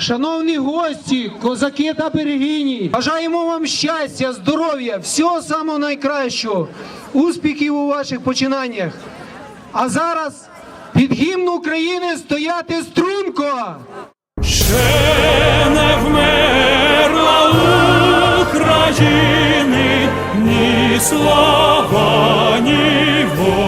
Шановні гості, козаки та берегині, бажаємо вам щастя, здоров'я, всього самого найкращого, успіхів у ваших починаннях. А зараз під гімн України стояти струнко! Ще не вмерла України ні слава, ні воля.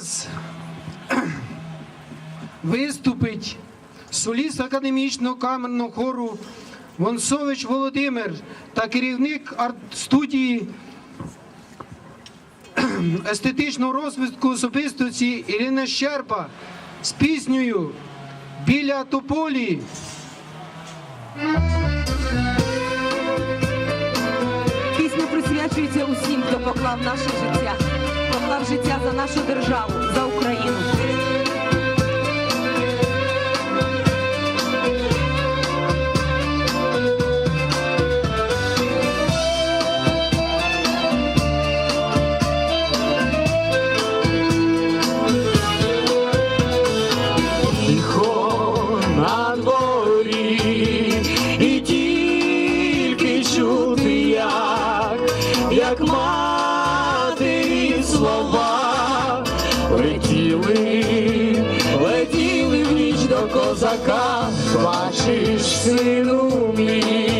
Зараз виступить соліст академічного камерного хору Вонсович Володимир та керівник арт-студії естетичного розвитку особистості Ірина Щерба з піснею Біля тополі. Пісня присвячується усім, хто поклав наше життя, поклав життя за нашу державу, за Україну. Слова. Летіли, летіли в ніч до козака, бачиш, сину мій,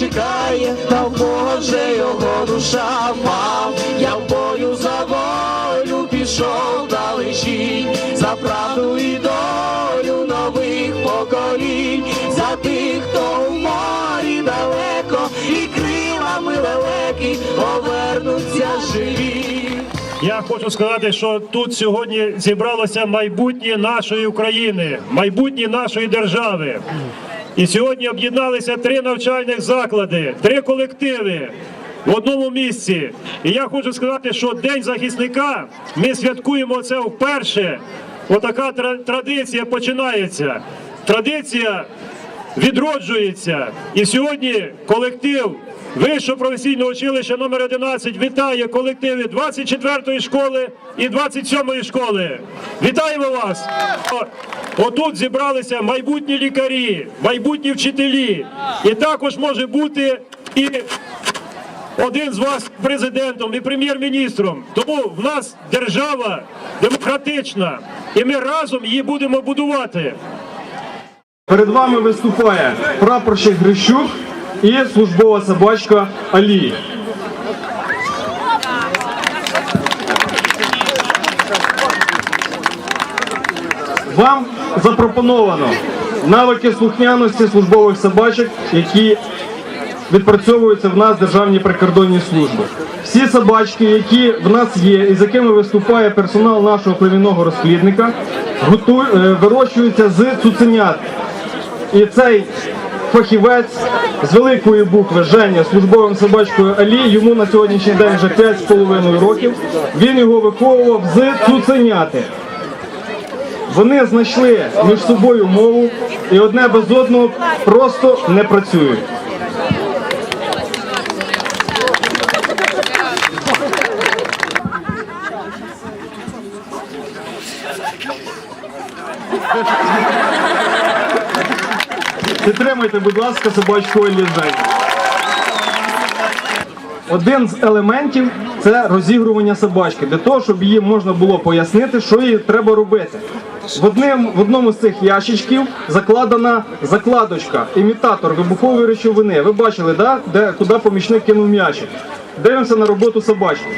чекає, та Бога його душа мав. Я в бою за волю пішов далечінь, за правду і долю нових поколінь, за тих, хто в морі далеко, і крилами лелеки повернуться живі. Я хочу сказати, що тут сьогодні зібралося майбутнє нашої України, майбутнє нашої держави. І сьогодні об'єдналися три навчальних заклади, три колективи в одному місці. І я хочу сказати, що День захисника ми святкуємо це вперше. Отака тра- традиція починається. Традиція відроджується. І сьогодні колектив Вищого професійного училища номер 11 вітає колективи 24-ї школи і 27-ї школи. Вітаємо вас! Отут зібралися майбутні лікарі, майбутні вчителі. І також може бути і один з вас президентом і прем'єр-міністром. Тому в нас держава демократична, і ми разом її будемо будувати. Перед вами виступає прапорщик Грищук і службова собачка Алі. Вам запропоновано навики слухняності службових собачок, які відпрацьовуються в нас в Державній прикордонній службі. Всі собачки, які в нас є і з якими виступає персонал нашого племінного розплідника, готуй- е, вирощуються з цуценят. І цей фахівець з великої букви Женя службовим собачкою Алі, йому на сьогоднішній день вже 5,5 років. Він його виховував з цуценяти. Вони знайшли між собою мову і одне без одного просто не працюють. Підтримайте, будь ласка, собачку Елі. Один з елементів це розігрування собачки, для того, щоб її можна було пояснити, що їй треба робити. В, одним, в одному з цих ящичків закладена закладочка, імітатор вибухової речовини. Ви бачили, да? де, куди помічник кинув м'ячик. Дивимося на роботу собачки.